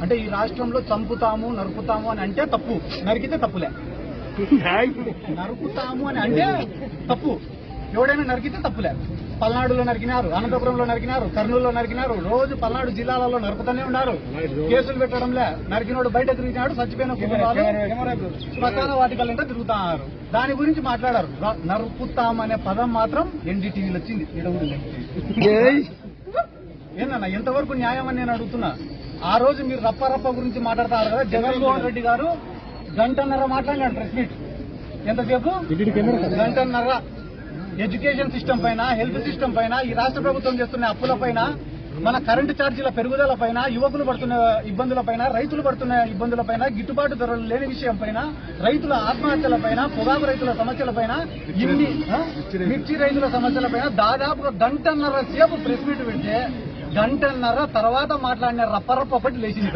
అంటే ఈ రాష్ట్రంలో చంపుతాము నరుకుతాము అని అంటే తప్పు. నరికితే తప్పులే. నరుకుతాము అని అంటే తప్పు. ఎవడైనా నరికితే తప్పులే. పల్నాడులో నరికినారు అనంతపురంలో నరికినారు కర్నూలులో నరికినారు రోజు పల్నాడు జిల్లాలలో నరుకుతూనే ఉన్నారు. కేసులు పెట్టడంలే. నరికినోడు బయట తిరిగినాడు చచ్చిపోయిన కుటుంబాలు శ్మశాన వాటికలంటే తిరుగుతున్నారు దాని గురించి మాట్లాడారు. ర- నరుకుతాం అనే పదం మాత్రం ఎన్డీటీవీలో వచ్చింది. ఉంది. ఏందన్నా ఎంతవరకు న్యాయం అని నేను అడుగుతున్నా? ఆ రోజు మీరు రప్ప రప్ప గురించి మాట్లాడతారు కదా జగన్మోహన్ రెడ్డి గారు గంటన్నర మాట్లాడినాడు ప్రెస్ మీట్ ఎంతసేపు? గంటన్నర. ఎడ్యుకేషన్ సిస్టమ్ పైన హెల్త్ సిస్టమ్ పైన ఈ రాష్ట్ర ప్రభుత్వం చేస్తున్న అప్పుల పైన మన కరెంటు ఛార్జీల పెరుగుదల పైన యువకులు పడుతున్న ఇబ్బందుల పైన రైతులు పడుతున్న ఇబ్బందుల పైన గిట్టుబాటు ధరలు లేని విషయం పైన రైతుల ఆత్మహత్యల పైన పొగాకు రైతుల సమస్యల పైన ఇన్ని? మిర్చి రైతుల సమస్యల పైన దాదాపు గంటన్నర సేపు ప్రెస్ మీట్ పెడితే గంటన్నర తర్వాత మాట్లాడిన రప్పరప్ప ఒకటి లేచింది